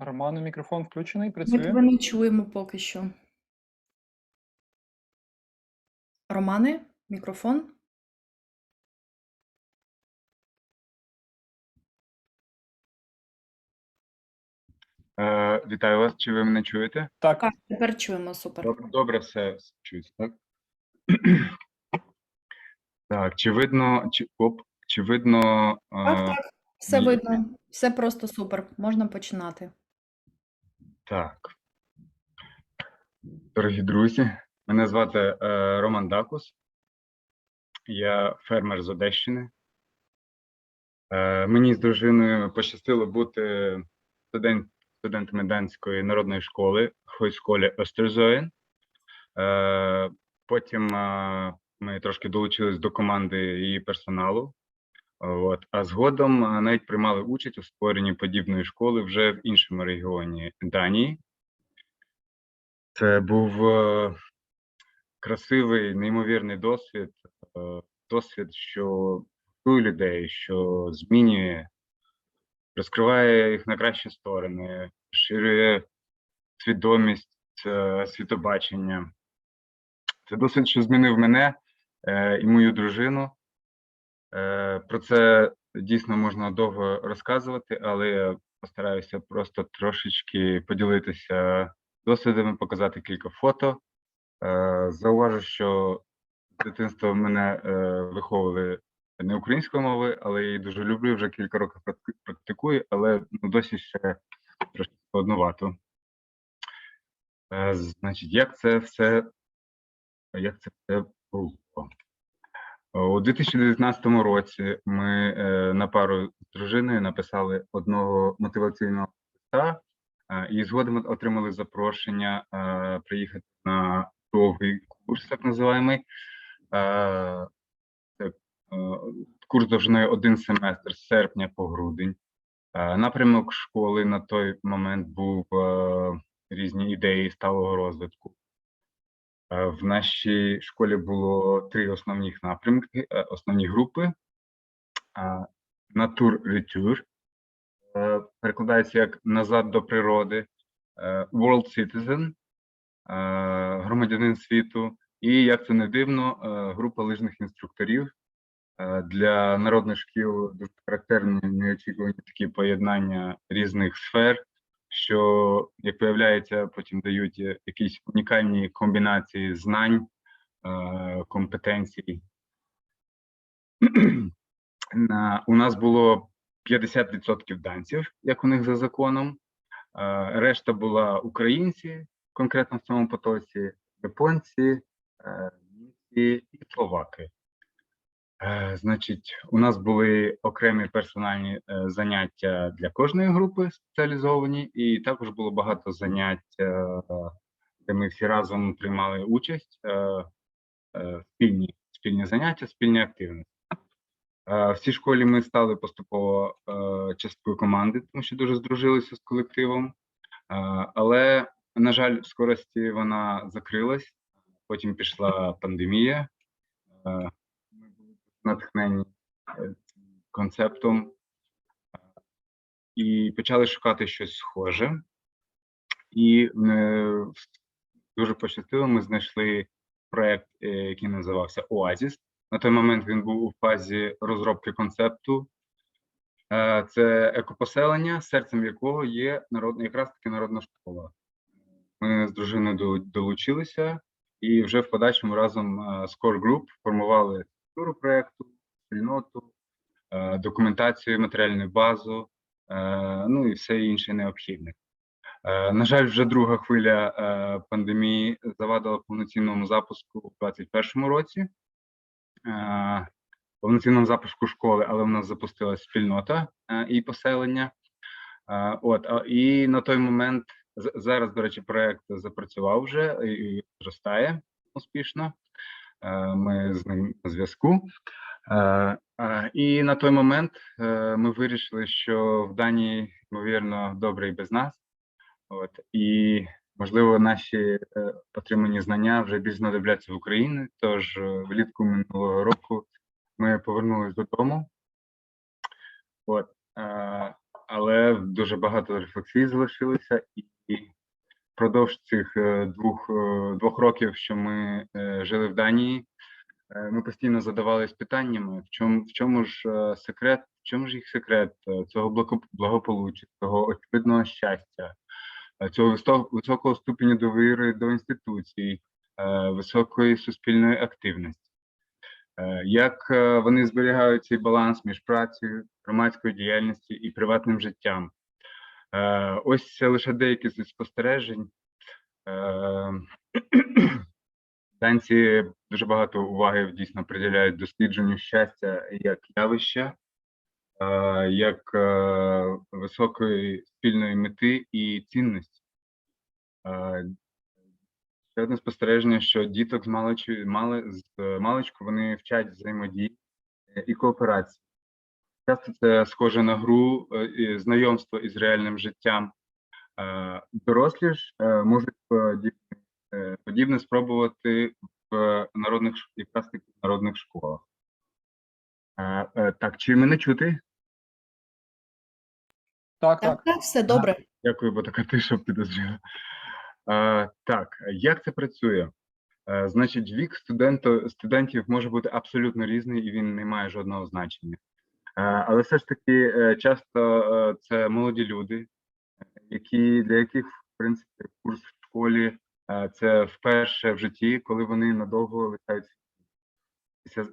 Роману мікрофон включений, Ми працює. тебе не чуємо поки що. Романе, мікрофон. Е, вітаю вас. Чи ви мене чуєте? Так, Так, тепер чуємо, супер. Добре, добре все чують, так? Так, чи видно, чи оп, чи видно? е, Так, так, все ні. видно, все просто супер. Можна починати. Так. Дорогі друзі, мене звати е, Роман Дакус. Я фермер з Одещини. Е, мені з дружиною пощастило бути студент, студентами Данської народної школи, Хойсколі Остерзоєн. Е, потім ми трошки долучились до команди її персоналу. От. А згодом е, навіть приймали участь у створенні подібної школи вже в іншому регіоні Данії. Це був е, красивий, неймовірний досвід, е, досвід, що готує людей, що змінює, розкриває їх на кращі сторони, ширює свідомість, світобачення. Це досвід, що змінив мене і мою дружину. Е, Про це дійсно можна довго розказувати, але я постараюся просто трошечки поділитися досвідами, показати кілька фото. Е, Зауважу, що з дитинства мене е, виховували не українською мовою, але я її дуже люблю, вже кілька років практикую, але ну, досі ще трошки складновато. Значить, як це все, як це все було? У 2019 році ми е, на пару з дружиною написали одного мотиваційного листа е, і згодом отримали запрошення е, приїхати на довгий курс, так е, курс довжиною один семестр з серпня по грудень. Напрямок школи на той момент був різні ідеї сталого розвитку. Е, В нашій школі було три основних напрямки, е, основні групи. Натур ретюр перекладається як назад до природи, е, World Citizen, е, громадянин світу, і як це не дивно, е, група лижних інструкторів. Е, Для народних шкіл дуже характерні неочікувані такі поєднання різних сфер, що, як виявляється, потім дають е, якісь унікальні комбінації знань, е, компетенцій. У нас було 50% данців, як у них за законом. Е, Решта була українці, конкретно в цьому потоці, японці, німці і словаки. Е, Значить, у нас були окремі персональні е, заняття для кожної групи спеціалізовані, і також було багато занять, е, де ми всі разом приймали участь, спільні, спільні заняття, спільні активності. В цій школі ми стали поступово часткою команди, тому що дуже здружилися з колективом. Але, на жаль, в скорості вона закрилась. Потім пішла пандемія. Натхнені е, концептом е, і почали шукати щось схоже. І е, дуже пощастило, ми знайшли проект, який називався Оазіс. На той момент він був у фазі розробки концепту. Це екопоселення, серцем якого є народ, якраз таки народна школа. Ми з дружиною долучилися і вже в подальшому разом з Core Group формували структуру проекту, спільноту, е, документацію, матеріальну базу, е, ну і все інше необхідне. Е, На жаль, вже друга хвиля пандемії завадила повноцінному запуску у 2021 році. Повноцінному запуску школи, але в нас запустилась спільнота і поселення. От і на той момент зараз, до речі, проект запрацював вже і зростає успішно. Е, Ми з ним на зв'язку. Е, І на той момент е, ми вирішили, що в Данії, ймовірно, добре і без нас. От і можливо, наші отримані знання вже більш знадобляться в Україні. Тож влітку минулого року ми повернулись додому. От але дуже багато рефлексій залишилося, і впродовж цих е, двох, е, двох років, що ми е, жили в Данії, ми постійно задавались питаннями, в чому, в чому ж секрет, в чому ж їх секрет цього благо- благополуччя, цього очевидного щастя, цього високого ступеню довіри до інституцій, високої суспільної активності. Як вони зберігають цей баланс між працею, громадською діяльністю і приватним життям? Е, Ось це лише деякі зі спостережень. Е, Данці дуже багато уваги дійсно приділяють дослідженню щастя як явища, е, як е, високої спільної мети і цінності. Е, Ще одне спостереження, що діток з маличу, мали, з е, маличку вони вчать взаємодії е, і кооперації. Часто це схоже на гру е, і знайомство із реальним життям. Е, Дорослі ж е, можуть подібне, спробувати в народних таки в народних школах. Так, чи мене чути? Так, Так, так. все добре. Дякую, бо така тиша підозріла. Так, як це працює? Значить, вік студенту, студентів може бути абсолютно різний і він не має жодного значення. Е, але все ж таки, е, часто е, це молоді люди, які, для яких, в принципі, курс в школі це вперше в житті, коли вони надовго лишаються. Після,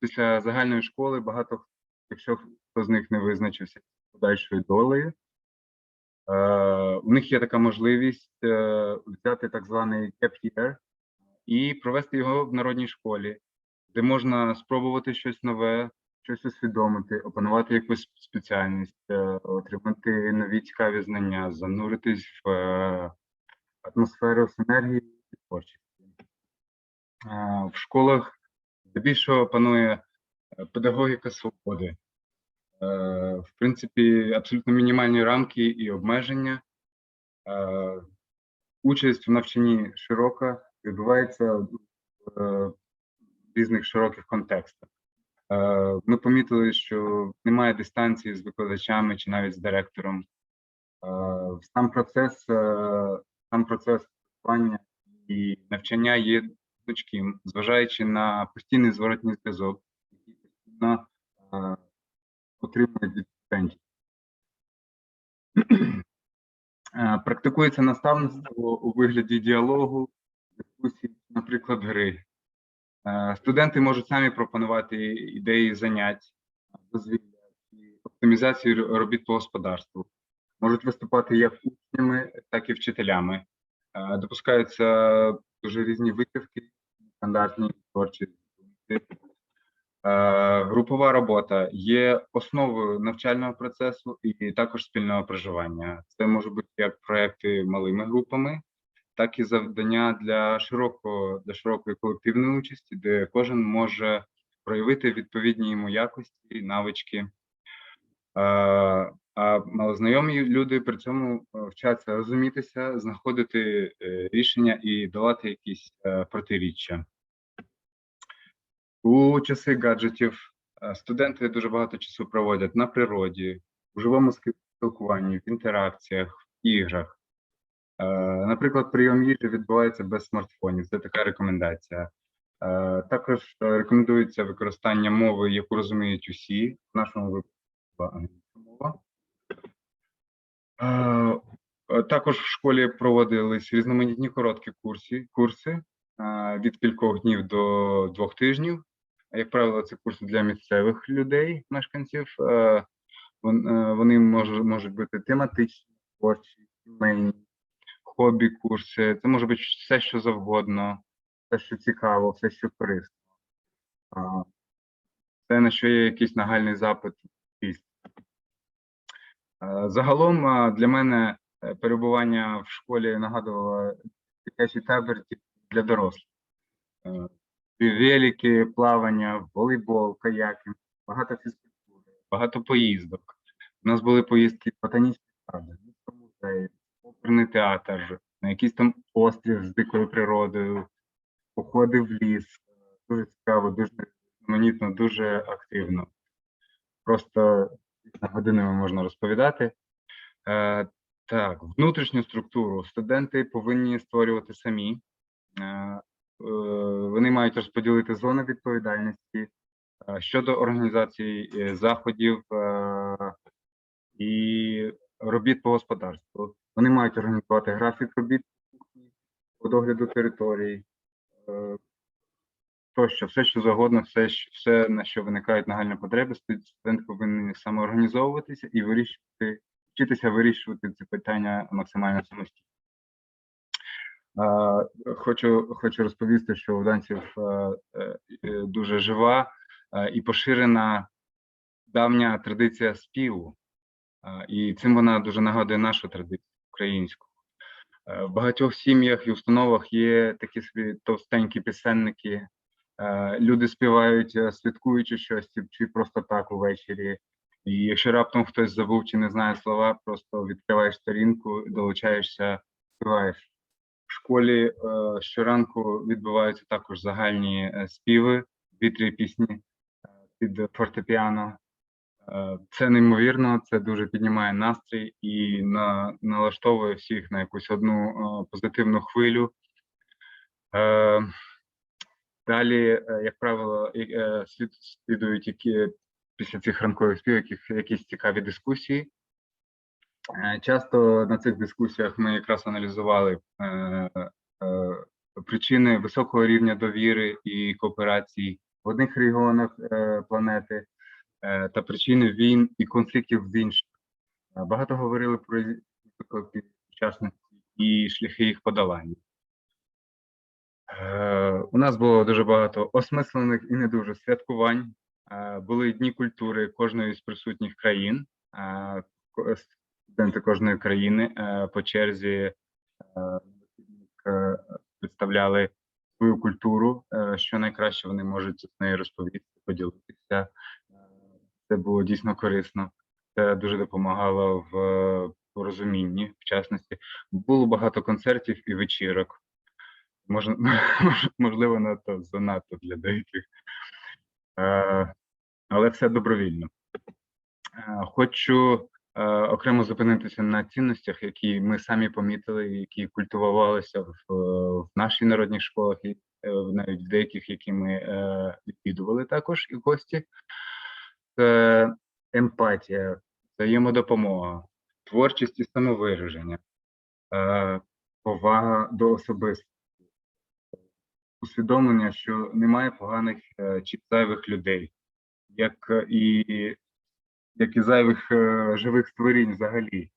після загальної школи багато, якщо хто з них не визначився подальшою долею, у них є така можливість взяти так званий gap year і провести його в народній школі, де можна спробувати щось нове, щось усвідомити, опанувати якусь спеціальність, е, отримати нові цікаві знання, зануритись в е, атмосферу синергії і творчості. Е, В школах здебільшого панує педагогіка свободи. В принципі, абсолютно мінімальні рамки і обмеження. Участь в навчанні широка, відбувається в різних широких контекстах. Е, Ми помітили, що немає дистанції з викладачами чи навіть з директором. Е, Сам процес, е, сам процес спілкування і навчання є гнучким, зважаючи на постійний зворотній зв'язок, який постійно отримують від студентів. Практикується наставництво у вигляді діалогу, дискусій, наприклад, гри. Е, Студенти можуть самі пропонувати ідеї занять, дозвілля і оптимізації р- робіт по господарству. Можуть виступати як учнями, так і вчителями. Е, Допускаються дуже різні витівки, стандартні творчі. Е, Групова робота є основою навчального процесу і також спільного проживання. Це можуть бути як проекти малими групами, так і завдання для широкого для широкої колективної участі, де кожен може проявити відповідні йому якості, навички. А малознайомі люди при цьому е, вчаться розумітися, знаходити е, рішення і долати якісь е, протиріччя. У часи гаджетів студенти дуже багато часу проводять на природі, у живому спілкуванні, в інтеракціях, в іграх. Е, Наприклад, прийом їжі відбувається без смартфонів. Це така рекомендація. Е, Також е, рекомендується використання мови, яку розуміють усі. В нашому випадку англійська мова. Також в школі проводились різноманітні короткі курси, курси від кількох днів до двох тижнів. Як правило, це курси для місцевих людей, мешканців. Вон- Вони можуть бути тематичні, творчі, сімейні, хобі курси. Це може бути все, що завгодно, все, що цікаво, все, що корисно. Це на що є якийсь нагальний запит. Загалом для мене е, перебування в школі нагадувало дитячий табір для дорослих. Е, Велики, плавання, волейбол, каякінг, багато фізкультури, багато поїздок. У нас були поїздки в ботанічні сади, музеї, театр, на якийсь там острів з дикою природою, походи в ліс. Дуже цікаво, дуже різноманітно, дуже активно. Просто годинами можна розповідати. Е, Так, внутрішню структуру студенти повинні створювати самі. Е, е, Вони мають розподілити зони відповідальності щодо організації заходів і робіт по господарству. Вони мають організувати графік робіт по догляду територій, е, тощо, все, що завгодно, все, все, на що виникають нагальні потреби, студ- студенти повинні самоорганізовуватися і вирішувати, вчитися вирішувати ці питання максимально самостійно. Е, Хочу, хочу розповісти, що у данців е, дуже жива і поширена давня традиція співу, і цим вона дуже нагадує нашу традицію українську. Е, В багатьох сім'ях і установах є такі товстенькі пісенники. Е, Люди співають, е, святкуючи щось, чи- просто так увечері. І якщо раптом хтось забув чи не знає слова, просто відкриваєш сторінку, долучаєшся, співаєш. В школі щоранку відбуваються також загальні співи, дві-три пісні під фортепіано. Е, Це неймовірно, це дуже піднімає настрій і на, налаштовує всіх на якусь одну е, позитивну хвилю. Е, Далі, як правило, слідують які після цих ранкових співів яких- якісь цікаві дискусії. Часто на цих дискусіях ми якраз аналізували причини високого рівня довіри і кооперації в одних регіонах планети та причини війн і конфліктів в інших. Е, Багато говорили про виклики сучасності і шляхи їх подолання. Е, У нас було дуже багато осмислених і не дуже святкувань. Е, Були дні культури кожної з присутніх країн. Е, Студенти кожної країни е, по черзі е, е, представляли свою культуру, е, що найкраще вони можуть з нею розповісти, поділитися. Це було дійсно корисно. Це дуже допомагало в порозумінні, в частності. Було багато концертів і вечірок. Можна, можливо, надто занадто для деяких. Е, але все добровільно. Е, Хочу е, окремо зупинитися на цінностях, які ми самі помітили, які культивувалися в, в нашій народній школах, і навіть в деяких, які ми відвідували також і гості. Це емпатія, взаємодопомога, творчість і самовираження, е, повага до особистості, усвідомлення, що немає поганих е, чи зайвих людей, як е, і, як і зайвих е, живих створінь взагалі.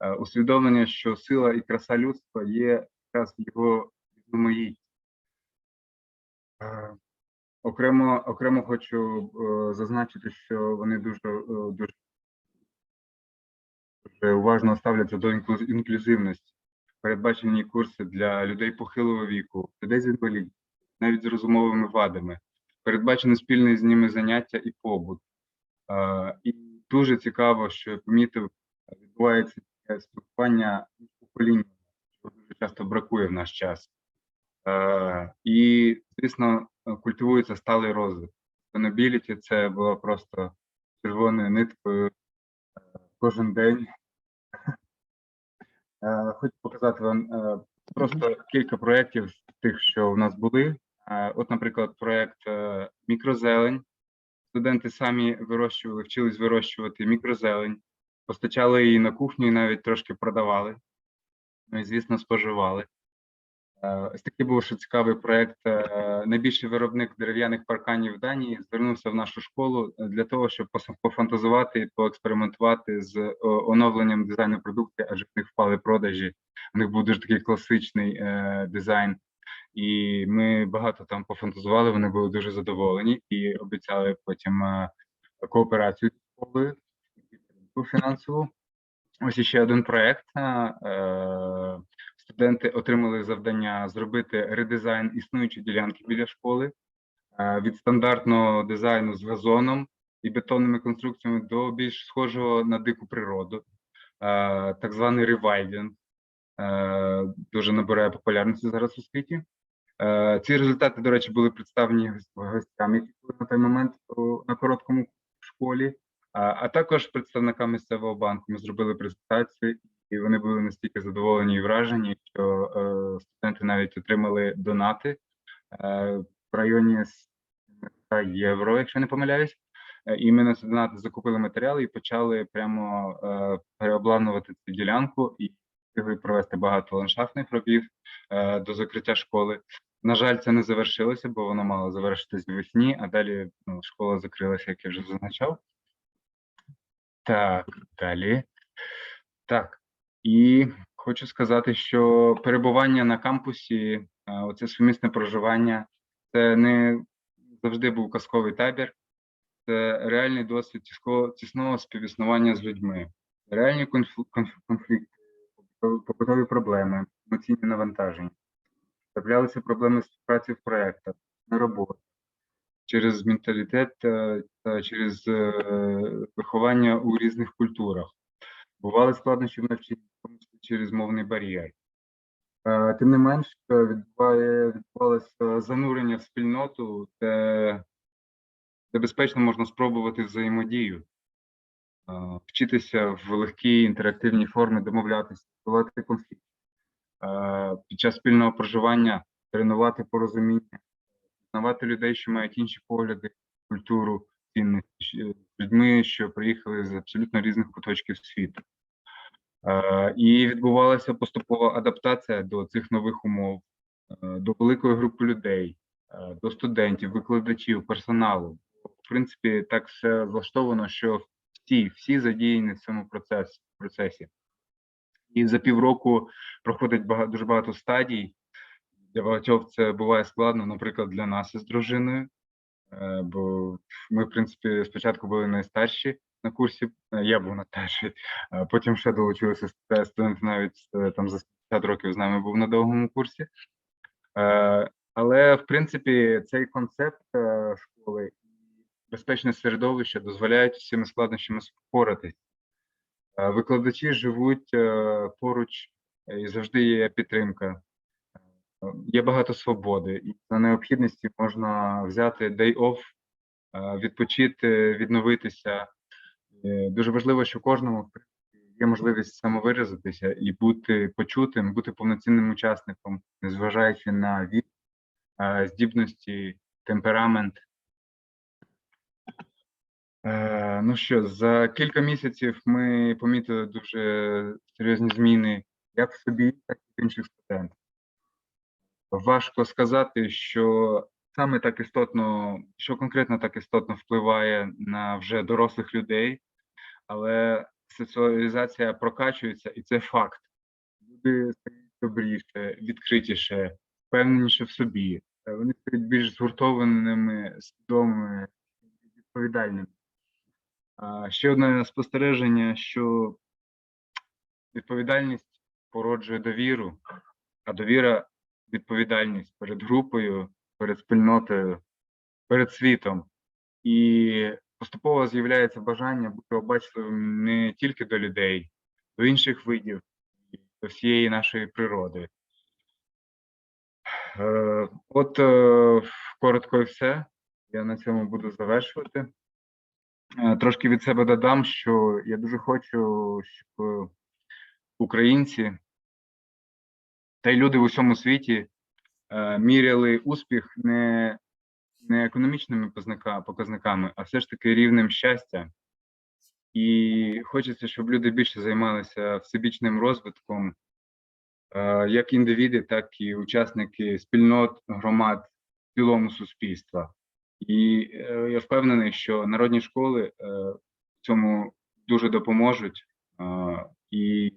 Е, усвідомлення, що сила і краса людства є якраз його різноманітті. Окремо, окремо хочу е, зазначити, що вони дуже, е, дуже, уважно ставляться до інклю- інклюзивності. Передбачені курси для людей похилого віку, людей з інвалідністю, навіть з розумовими вадами. Передбачено спільне з ними заняття і побут. Е, І дуже цікаво, що помітив, відбувається спілкування між поколіннями, що дуже часто бракує в наш час. Е, І, звісно, культивується сталий розвиток. Sustainability – це було просто червоною ниткою е, кожен день. Е, Хочу показати вам просто кілька проєктів з тих, що в нас були. От, наприклад, проєкт Мікрозелень. Студенти самі вирощували, вчились вирощувати мікрозелень, постачали її на кухню і навіть трошки продавали. Ну і, звісно, споживали. Ось такий був ще цікавий проєкт. Е, Найбільший виробник дерев'яних парканів в Данії звернувся в нашу школу е, для того, щоб пофантазувати і поекспериментувати з е, оновленням дизайну продукції, адже в них впали продажі. У них був дуже такий класичний дизайн. І ми багато там пофантазували. Вони були дуже задоволені і обіцяли потім кооперацію з школою фінансову. Ось іще один проект. Студенти отримали завдання зробити редизайн існуючої ділянки біля школи е, від стандартного дизайну з газоном і бетонними конструкціями до більш схожого на дику природу, Е, так званий ревайдінг. Е, Дуже набирає популярності зараз у світі. Ці результати, до речі, були представлені гос- гостям, які були на той момент на короткому школі. А, також представникам місцевого банку ми зробили презентацію, і вони були настільки задоволені і вражені, що е, студенти навіть отримали донати е, в районі 100 євро, якщо не помиляюсь. Е, І ми на донати закупили матеріали і почали прямо е, переобладнувати цю ділянку і провести багато ландшафтних робіт е, до закриття школи. На жаль, це не завершилося, бо воно мало завершитись весні, а далі ну, школа закрилася, як я вже зазначав. Так, далі. Так, і хочу сказати, що перебування на кампусі, оце сумісне проживання, це не завжди був казковий табір, це реальний досвід тісного співіснування з людьми, реальні конфлікти, побутові- проблеми, емоційні навантаження. Траплялися проблеми співпраці в проєктах, на роботі, через менталітет е, та через е, виховання у різних культурах. Бували складнощі в навчанні, через мовний бар'єр. Е, Тим не менш, е, відбувалося занурення в спільноту, де, де безпечно можна спробувати взаємодію, е, вчитися в легкій інтерактивній формі домовлятися, долати конфлікт. Під час спільного проживання тренувати порозуміння, знавати людей, що мають інші погляди, культуру, цінності, людьми, що приїхали з абсолютно різних куточків світу. І відбувалася поступова адаптація до цих нових умов, е, до великої групи людей, е, до студентів, викладачів, персоналу. В принципі, так все влаштовано, що всі, всі задіяні в цьому процесі. процесі. І за півроку проходить багато, дуже багато стадій. Для багатьох це буває складно, наприклад, для нас із дружиною. Е, Бо ми, в принципі, спочатку були найстарші на курсі, е, я був найстарший, а потім ще долучилися ст- студенти навіть там за 50 років з нами був на довгому курсі. Але, в принципі, цей концепт е, школи і безпечне середовище дозволяють цими складнощами впоратись. Е, Викладачі живуть е, поруч і завжди є підтримка. Е, Є багато свободи, і за необхідності можна взяти day off, е, відпочити, відновитися. Е, Дуже важливо, що кожному є можливість самовиразитися і бути почутим, бути повноцінним учасником, незважаючи на вік, здібності, темперамент. Е, Ну що, за кілька місяців ми помітили дуже серйозні зміни як в собі, так і в інших студентах. Важко сказати, що саме так істотно, що конкретно так істотно впливає на вже дорослих людей, але соціалізація прокачується, і це факт. Люди стають добріше, відкритіше, впевненіше в собі. Е, Вони стають більш згуртованими, свідомими, відповідальними. Ще одне спостереження, що відповідальність породжує довіру, а довіра відповідальність перед групою, перед спільнотою, перед світом. І поступово з'являється бажання бути обачливим не тільки до людей, до інших видів, до всієї нашої природи. Е, От е, коротко і все. Я на цьому буду завершувати. Е, Трошки від себе додам, що я дуже хочу, щоб українці та й люди в усьому світі міряли успіх не, не економічними показниками, а все ж таки рівнем щастя. І хочеться, щоб люди більше займалися всебічним розвитком, е, як індивіди, так і учасники спільнот, громад в цілому суспільства. І е, я впевнений, що народні школи е, в цьому дуже допоможуть. І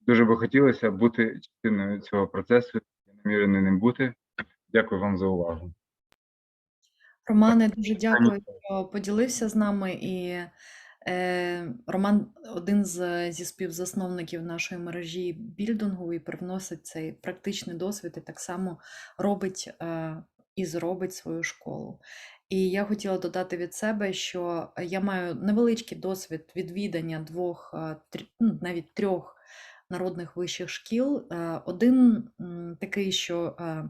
дуже би хотілося бути частиною цього процесу. Я намірений ним бути. Дякую вам за увагу. Романе, дуже дякую, що поділився з нами. І е, Роман один з, зі співзасновників нашої мережі більдингу і привносить цей практичний досвід і так само робить е, і зробить свою школу. І я хотіла додати від себе, що я маю невеличкий досвід відвідання двох, е, ну, навіть трьох народних вищих шкіл. Е, Один такий, що е,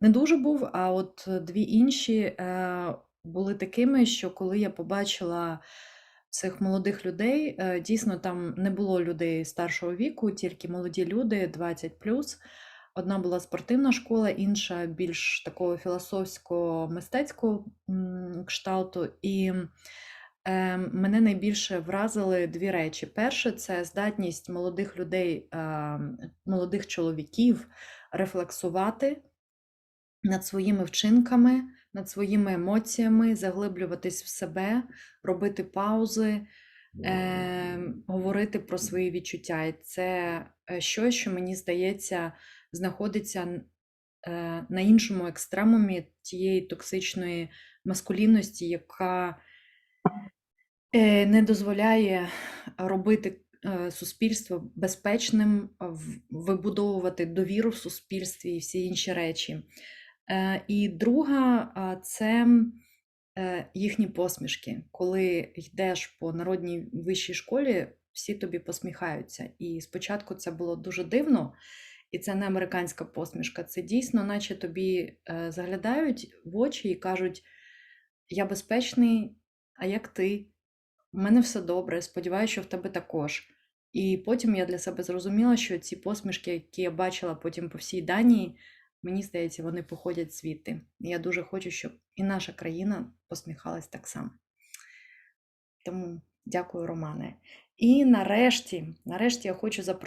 не дуже був, а от дві інші е, були такими, що коли я побачила цих молодих людей, е, дійсно там не було людей старшого віку, тільки молоді люди 20 Одна була спортивна школа, інша більш такого філософсько-мистецького кшталту. І е, мене найбільше вразили дві речі. Перше, це здатність молодих людей, е, молодих чоловіків рефлексувати над своїми вчинками, над своїми емоціями, заглиблюватись в себе, робити паузи, е, говорити про свої відчуття. І це е, щось, що мені здається, знаходиться е, на іншому екстремумі тієї токсичної маскулінності, яка е, не дозволяє робити суспільство безпечним, вибудовувати довіру в суспільстві і всі інші речі. Е, І друга це е, їхні посмішки. Коли йдеш по народній вищій школі, всі тобі посміхаються. І спочатку це було дуже дивно, і це не американська посмішка. Це дійсно, наче тобі е, заглядають в очі і кажуть: Я безпечний, а як ти? У мене все добре, сподіваюся, що в тебе також. І потім я для себе зрозуміла, що ці посмішки, які я бачила потім по всій Данії, мені здається, вони походять звідти. Я дуже хочу, щоб і наша країна посміхалась так само. Тому дякую, Романе. І нарешті, нарешті я хочу запросити.